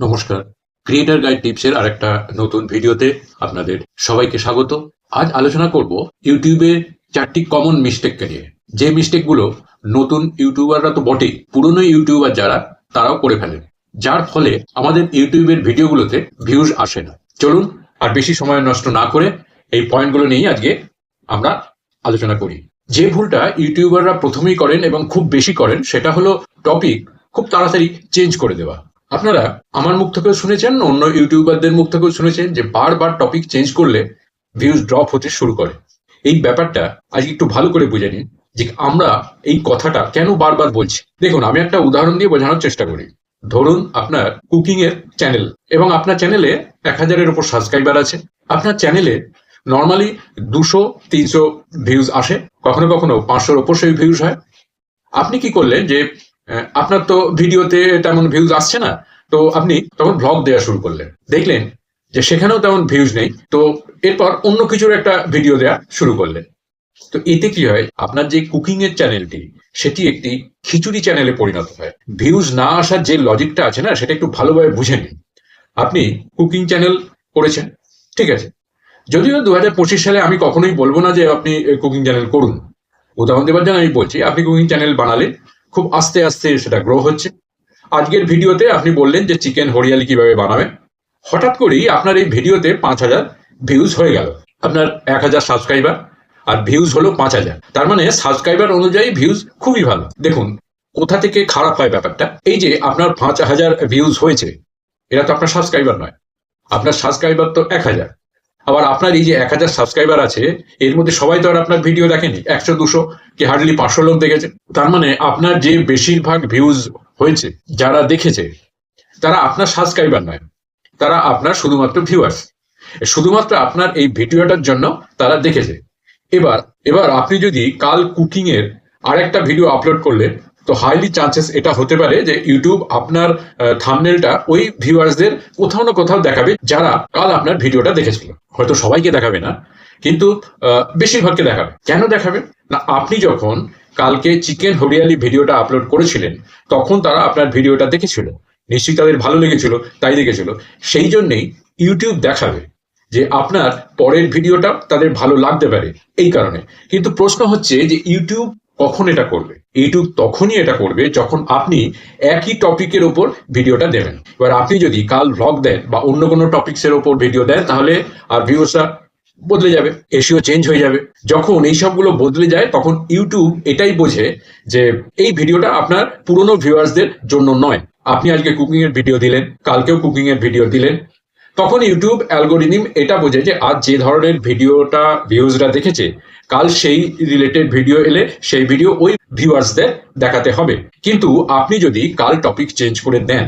নমস্কার। Creator guide tips টিপসের আরেকটা নতুন ভিডিওতে আপনাদের সবাইকে স্বাগত। আজ আলোচনা করব ইউটিউবে চারটি কমন মিস্টেককে নিয়ে। যে মিস্টেকগুলো নতুন ইউটিউবাররা তো বটেই, পুরনো ইউটিউবার যারা, তারাও করে ফেলেন। যার ফলে আমাদের ইউটিউবের ভিডিওগুলোতে ভিউজ আসে না। চলুন, আর বেশি সময় নষ্ট না করে এই পয়েন্টগুলো নিয়েই আজকে আমরা আলোচনা করি। যে ভুলটা ইউটিউবাররা প্রথমেই করেন এবং খুব বেশি করেন, সেটা হলো টপিক খুব তাড়াতাড়ি চেঞ্জ করে দেওয়া। আপনারা আমার মুখ থেকেও শুনেছেন, অন্য ইউটিউবারদের মুখ থেকেও শুনেছেন যে বারবার টপিক চেঞ্জ করলে ভিউজ ড্রপ হতে শুরু করে। এই ব্যাপারটা আজকে একটু ভালো করে বুঝে নিন যে আমরা এই কথাটা কেন বারবার বলছি। দেখুন, আমি একটা উদাহরণ দিয়ে বোঝানোর চেষ্টা করি। ধরুন, আপনার কুকিং এর চ্যানেল এবং আপনার চ্যানেলে এক হাজারের উপর সাবস্ক্রাইবার আছে। আপনার চ্যানেলে নর্মালি দুশো, তিনশো ভিউজ আসে। কখনো কখনো পাঁচশোর ওপর সেই ভিউজ হয়। আপনি কি করলেন যে আপনার তো ভিডিওতে তেমন ভিউজ আসছে না। তো আপনি তখন ব্লগ দেওয়া শুরু করলেন। দেখলেন যে সেখানেও তেমন ভিউজ নেই। তো এরপর অন্য কিছুর একটা ভিডিও দেওয়া শুরু করলেন। তো এতে কি হয়? আপনার যে কুকিং এর চ্যানেলটি সেটি একটি খিচুড়ি চ্যানেলে পরিণত হয়। ভিউজ না আসার যে লজিকটা আছে না, সেটা একটু ভালোভাবে বুঝে নিন। আপনি কুকিং চ্যানেল করেছেন, ঠিক আছে? যদিও দু হাজার পঁচিশ সালে আমি কখনোই বলব না যে আপনি কুকিং চ্যানেল করুন। উদাহরণ দেবার জন্য আমি বলছি, আপনি কুকিং চ্যানেল বানালেন খুব আস্তে আস্তে সেটা গ্রো হচ্ছে। আজকের ভিডিওতে আপনি বললেন যে চিকেন হরিয়ালি কীভাবে বানাবেন। হঠাৎ করেই আপনার এই ভিডিওতে পাঁচ হাজার ভিউজ হয়ে গেল। আপনার এক হাজার সাবস্ক্রাইবার আর ভিউজ হলো পাঁচ হাজার। তার মানে সাবস্ক্রাইবার অনুযায়ী ভিউজ খুবই ভালো। দেখুন, কোথা থেকে খারাপ হয় ব্যাপারটা? এই যে আপনার পাঁচ হাজার ভিউজ হয়েছে, এরা তো আপনার সাবস্ক্রাইবার নয়। আপনার সাবস্ক্রাইবার তো এক হাজার। আবার আপনার এই যে এক হাজার সাবস্ক্রাইবার আছে, এর মধ্যে সবাই তো আর আপনার ভিডিও দেখেনি, একশো, দুশো, কি হার্ডলি পাঁচশো লোক দেখেছে। তার মানে আপনার যে বেশিরভাগ ভিউজ হয়েছে, যারা দেখেছে, তারা আপনার সাবস্ক্রাইবার নয়, তারা আপনার শুধুমাত্র ভিউয়ার্স শুধুমাত্র আপনার এই ভিডিওটার জন্য তারা দেখেছে। এবার এবার আপনি যদি কাল কুকিং এর আরেকটা ভিডিও আপলোড করলেন তো হাইলি চান্সেস এটা হতে পারে যে ইউটিউব আপনার থামনেলটা ওই ভিউয়ার্সদের কোথাও না কোথাও দেখাবে যারা কাল আপনার ভিডিওটা দেখেছিল। হয়তো সবাইকে দেখাবে না, কিন্তু বেশিরভাগকে দেখাবে। কেন দেখাবে? না, আপনি যখন কালকে চিকেন হরিয়ালি ভিডিওটা আপলোড করেছিলেন, তখন তারা আপনার ভিডিওটা দেখেছিল। নিশ্চয়ই তাদের ভালো লেগেছিল, তাই দেখেছিল। সেই জন্যেই ইউটিউব দেখাবে যে আপনার পরের ভিডিওটা তাদের ভালো লাগতে পারে, এই কারণে। কিন্তু প্রশ্ন হচ্ছে যে ইউটিউব কখন এটা করবে? ইউটিউব তখনই এটা করবে যখন আপনি একই টপিকের ওপর ভিডিওটা দেবেন। এবার আপনি যদি কাল ভ্লগ দেন বা অন্য কোনো টপিক্সের ওপর ভিডিও দেন, তাহলে আর ভিউসটা বদলে যাবে এসিও চেঞ্জ হয়ে যাবে। যখন এই সবগুলো বদলে যায়, তখন ইউটিউব এটাই বোঝে যে এই ভিডিওটা আপনার পুরনো ভিউয়ার্সদের জন্য নয়। আপনি আজকে কুকিং এর ভিডিও দিলেন, কালকেও কুকিং এর ভিডিও দিলেন। তখন ইউটিউব অ্যালগোরিদম এটা বোঝে যে আজ যে ধরনের ভিডিওটা ভিউজরা দেখেছে কাল সেই রিলেটেড ভিডিও এলে সেই ভিডিও ওই ভিউয়ার্সদের দেখাতে হবে। কিন্তু আপনি যদি কাল টপিক চেঞ্জ করে দেন,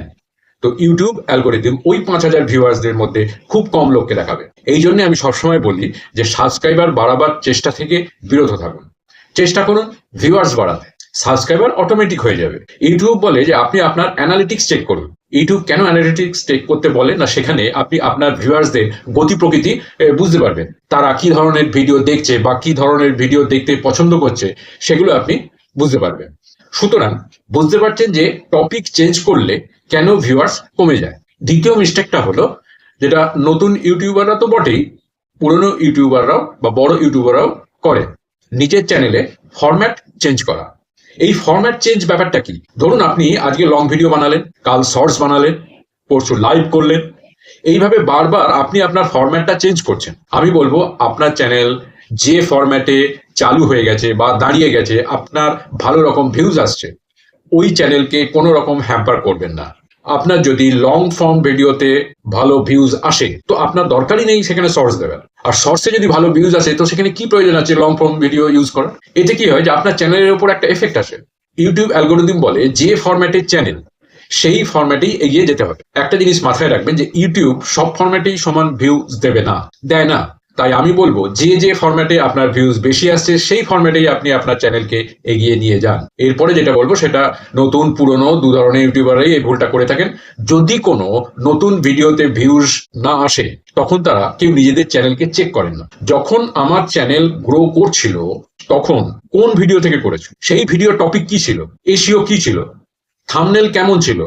তো ইউটিউব অ্যালগোরিদম ওই পাঁচ হাজার ভিউয়ার্সদের মধ্যে খুব কম লোককে দেখাবে। এই জন্য আমি সবসময় বলি যে সাবস্ক্রাইবার বাড়াবার চেষ্টা থেকে বিরত থাকুন। চেষ্টা করুন ভিউয়ার্স বাড়াতে। সাবস্ক্রাইবার অটোমেটিক হয়ে যাবে। ইউটিউব বলে যে আপনি আপনার অ্যানালিটিক্স চেক করুন। ইউটিউব কেন অ্যানালিটিক্স চেক করতে বলে? না, সেখানে আপনি আপনার ভিউয়ার্সদের গতি প্রকৃতি বুঝতে পারবেন। তারা কি ধরনের ভিডিও দেখছে বা কি ধরনের ভিডিও দেখতে পছন্দ করছে, সেগুলো আপনি বুঝতে পারবেন। সুতরাং, বুঝতে পারছেন যে টপিক চেঞ্জ করলে কেন ভিউয়ার্স কমে যায়? দ্বিতীয় মিস্টেকটা হলো, যেটা নতুন ইউটিউবাররা তো বটেই, পুরনো ইউটিউবাররাও বা বড় ইউটিউবাররাও করে। নিজের চ্যানেলে ফরম্যাট চেঞ্জ করা। এই ফরম্যাট চেঞ্জ ব্যাপারটা কি? ধরুন আপনি আজকে লং ভিডিও বানালেন, কাল শর্টস বানালেন, পরশু লাইভ করলেন। এইভাবে বারবার আপনি আপনার ফরম্যাটটা চেঞ্জ করছেন। আমি বলব, আপনার চ্যানেল যে ফরম্যাটে চালু হয়ে গেছে বা দাঁড়িয়ে গেছে, আপনার ভালো রকম ভিউজ আসছে, ওই চ্যানেলকে কোনো রকম হ্যাম্পার করবেন না। আপনার যদি লং ফর্ম ভিডিওতে ভালো ভিউজ আসে, তো আপনার দরকারই নেই সেখানে শর্টস দেবেন আর শর্টসে যদি ভালো ভিউজ আসে, তো সেখানে কি প্রয়োজন আছে লং ফর্ম ভিডিও ইউজ করার? এতে কি হয় যে আপনার চ্যানেলের উপর একটা এফেক্ট আসে। ইউটিউব অ্যালগোরিদম বলে যে ফরম্যাটের চ্যানেল সেই ফরম্যাটেই এগিয়ে যেতে হবে। একটা জিনিস মাথায় রাখবেন যে ইউটিউব সব ফরম্যাটেই সমান ভিউজ দেবে না, দেয় না। তাই আমি বলব, যে যে ফরম্যাটে আপনার ভিউজ বেশি আসছে, সেই ফরম্যাটেই আপনি আপনার চ্যানেলকে এগিয়ে নিয়ে যান। এরপরে যেটা বলব, সেটা নতুন, পুরনো, দু ধরনের ইউটিউবাররাই এই ভুলটা করে থাকেন। যদি কোনো নতুন ভিডিওতে ভিউজ না আসে, তখন তারা কেউ নিজেদের চ্যানেলকে চেক করেন না। যখন আমার চ্যানেল গ্রো করছিল, তখন কোন ভিডিও থেকে করেছ? সেই ভিডিও টপিক কি ছিল? এসিও কি ছিল? থামনেল কেমন ছিল?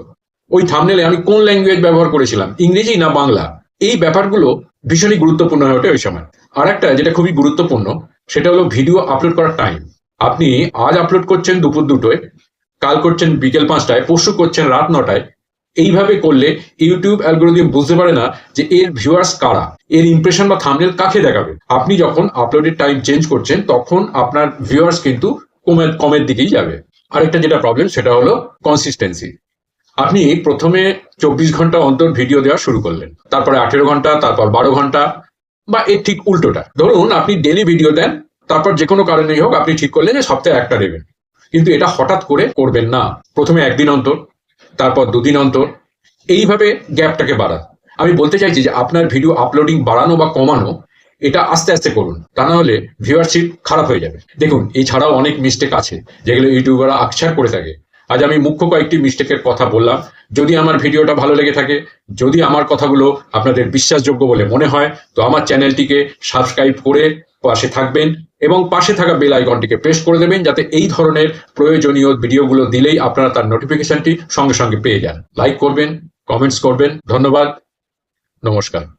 ওই থামনেলে আমি কোন ল্যাঙ্গুয়েজ ব্যবহার করেছিলাম? ইংরেজি না বাংলা? এই ব্যাপারগুলো ভীষণই গুরুত্বপূর্ণ হয়ে ওঠে ওই সময়। আর একটা যেটা খুবই গুরুত্বপূর্ণ, সেটা হলো ভিডিও আপলোড করার টাইম আপনি আজ আপলোড করছেন দুপুর দুটোয়, কাল করছেন বিকেল পাঁচটায়, পরশু করছেন রাত নটায়। এইভাবে করলে ইউটিউব অ্যালগোরিদম বুঝতে পারে না যে এর ভিউয়ার্স কারা, এর ইমপ্রেশন বা থামনেল কাকে দেখাবে। আপনি যখন আপলোডের টাইম চেঞ্জ করছেন, তখন আপনার ভিউয়ার্স কিন্তু কমের কমের দিকেই যাবে। আরেকটা যেটা প্রবলেম সেটা হলো কনসিস্টেন্সি আপনি প্রথমে চব্বিশ ঘণ্টা অন্তর ভিডিও দেওয়া শুরু করলেন। তারপরে আঠেরো ঘণ্টা, তারপর বারো ঘণ্টা, বা এর ঠিক উল্টোটা। ধরুন আপনি ডেলি ভিডিও দেন, তারপর যে কোনো কারণেই হোক আপনি ঠিক করলেন যে সপ্তাহে একটা দেবেন। কিন্তু এটা হঠাৎ করে করবেন না। প্রথমে একদিন অন্তর, তারপর দুদিন অন্তর। এইভাবে গ্যাপটাকে বাড়ান। আমি বলতে চাইছি যে আপনার ভিডিও আপলোডিং বাড়ানো বা কমানো, এটা আস্তে আস্তে করুন। তা না হলে ভিউয়ারশিপ খারাপ হয়ে যাবে। দেখুন, এছাড়াও অনেক মিস্টেক আছে, যেগুলো ইউটিউবাররা আকছার করে থাকে। আজ আমি মুখ্য কয়েকটি মিস্টেকের কথা বললাম। যদি আমার ভিডিওটা ভালো লেগে থাকে, যদি আমার কথাগুলো আপনাদের বিশ্বাসযোগ্য বলে মনে হয়, তো আমার চ্যানেলটিকে সাবস্ক্রাইব করে পাশে থাকবেন এবং পাশে থাকা বেল আইকনটিকে প্রেস করে দেবেন যাতে এই ধরনের প্রয়োজনীয় ভিডিওগুলো দিলেই আপনারা তার নোটিফিকেশনটি সঙ্গে সঙ্গে পেয়ে যান। লাইক করবেন, কমেন্টস করবেন। ধন্যবাদ। নমস্কার।